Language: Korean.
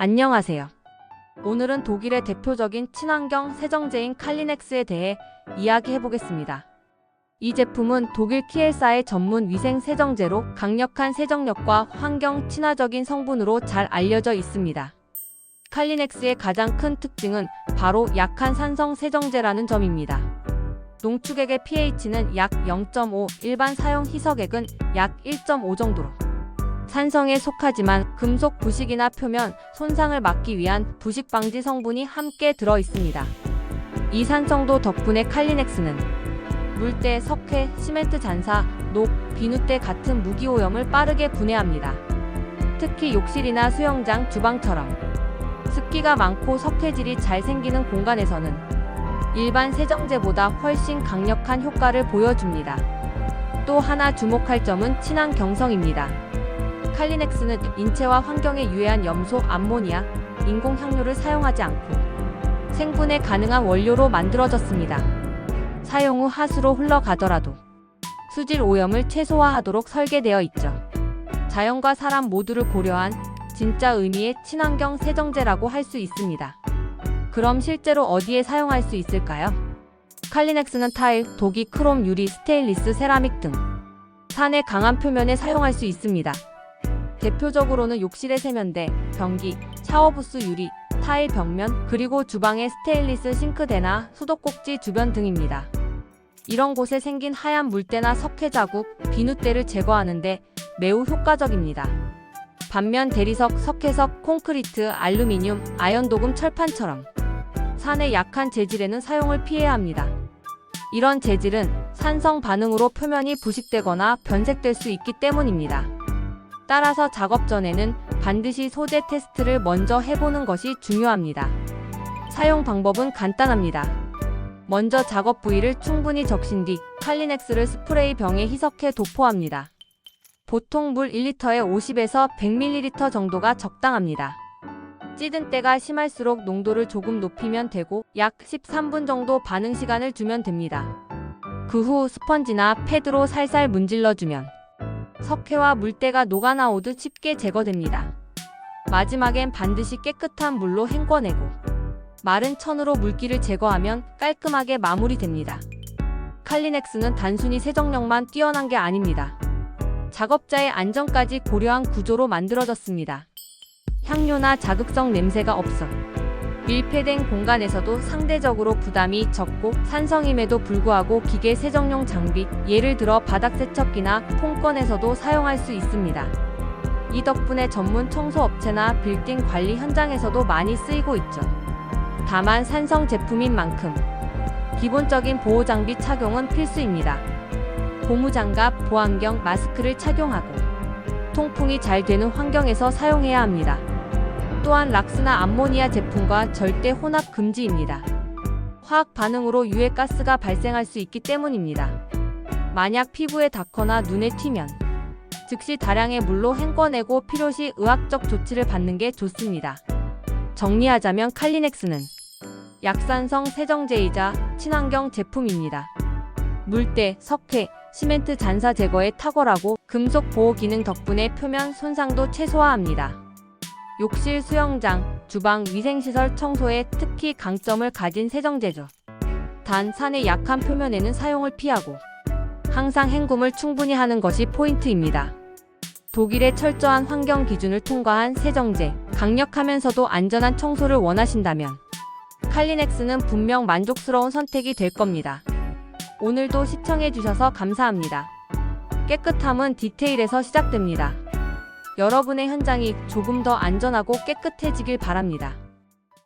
안녕하세요. 오늘은 독일의 대표적인 친환경 세정제인 칼리넥스에 대해 이야기해 보겠습니다. 이 제품은 독일 키엘사의 전문 위생 세정제로 강력한 세정력과 환경 친화적인 성분으로 잘 알려져 있습니다. 칼리넥스의 가장 큰 특징은 바로 약한 산성 세정제라는 점입니다. 농축액의 pH는 약 0.5, 일반 사용 희석액은 약 1.5 정도로 산성에 속하지만 금속 부식이나 표면 손상을 막기 위한 부식 방지 성분이 함께 들어 있습니다. 이 산성도 덕분에 칼리넥스는 물때, 석회, 시멘트 잔사, 녹, 비누때 같은 무기오염을 빠르게 분해합니다. 특히 욕실이나 수영장, 주방처럼 습기가 많고 석회질이 잘 생기는 공간에서는 일반 세정제보다 훨씬 강력한 효과를 보여줍니다. 또 하나 주목할 점은 친환 경성입니다. 칼리넥스는 인체와 환경에 유해한 염소, 암모니아, 인공향료를 사용하지 않고 생분해 가능한 원료로 만들어졌습니다. 사용 후 하수로 흘러가더라도 수질 오염을 최소화하도록 설계되어 있죠. 자연과 사람 모두를 고려한 진짜 의미의 친환경 세정제라고 할 수 있습니다. 그럼 실제로 어디에 사용할 수 있을까요? 칼리넥스는 타일, 도기, 크롬, 유리, 스테인리스, 세라믹 등 산의 강한 표면에 사용할 수 있습니다. 대표적으로는 욕실의 세면대, 변기, 샤워부스 유리, 타일 벽면, 그리고 주방의 스테인리스 싱크대나 수도꼭지 주변 등입니다. 이런 곳에 생긴 하얀 물때나 석회 자국, 비누때를 제거하는데 매우 효과적입니다. 반면 대리석, 석회석, 콘크리트, 알루미늄, 아연도금, 철판처럼 산의 약한 재질에는 사용을 피해야 합니다. 이런 재질은 산성 반응으로 표면이 부식되거나 변색될 수 있기 때문입니다. 따라서 작업 전에는 반드시 소재 테스트를 먼저 해보는 것이 중요합니다. 사용 방법은 간단합니다. 먼저 작업 부위를 충분히 적신 뒤 칼리넥스를 스프레이 병에 희석해 도포합니다. 보통 물 1리터에 50에서 100ml 정도가 적당합니다. 찌든 때가 심할수록 농도를 조금 높이면 되고 약 13분 정도 반응 시간을 주면 됩니다. 그 후 스펀지나 패드로 살살 문질러주면 석회와 물때가 녹아나오듯 쉽게 제거됩니다. 마지막엔 반드시 깨끗한 물로 헹궈내고 마른 천으로 물기를 제거하면 깔끔하게 마무리됩니다. 칼리넥스는 단순히 세정력만 뛰어난 게 아닙니다. 작업자의 안전까지 고려한 구조로 만들어졌습니다. 향료나 자극성 냄새가 없어 밀폐된 공간에서도 상대적으로 부담이 적고 산성임에도 불구하고 기계 세정용 장비, 예를 들어 바닥 세척기나 폰건에서도 사용할 수 있습니다. 이 덕분에 전문 청소 업체나 빌딩 관리 현장에서도 많이 쓰이고 있죠. 다만 산성 제품인 만큼 기본적인 보호 장비 착용은 필수입니다. 고무장갑, 보안경, 마스크를 착용하고 통풍이 잘 되는 환경에서 사용해야 합니다. 또한 락스나 암모니아 제품과 절대 혼합 금지입니다. 화학 반응으로 유해 가스가 발생할 수 있기 때문입니다. 만약 피부에 닿거나 눈에 튀면 즉시 다량의 물로 헹궈내고 필요시 의학적 조치를 받는 게 좋습니다. 정리하자면 칼리넥스는 약산성 세정제이자 친환경 제품입니다. 물때, 석회, 시멘트 잔사 제거에 탁월하고 금속 보호 기능 덕분에 표면 손상도 최소화합니다. 욕실, 수영장, 주방, 위생시설 청소에 특히 강점을 가진 세정제죠. 단 산의 약한 표면에는 사용을 피하고 항상 헹굼을 충분히 하는 것이 포인트입니다. 독일의 철저한 환경 기준을 통과한 세정제, 강력하면서도 안전한 청소를 원하신다면 칼리넥스는 분명 만족스러운 선택이 될 겁니다. 오늘도 시청해주셔서 감사합니다. 깨끗함은 디테일에서 시작됩니다. 여러분의 현장이 조금 더 안전하고 깨끗해지길 바랍니다.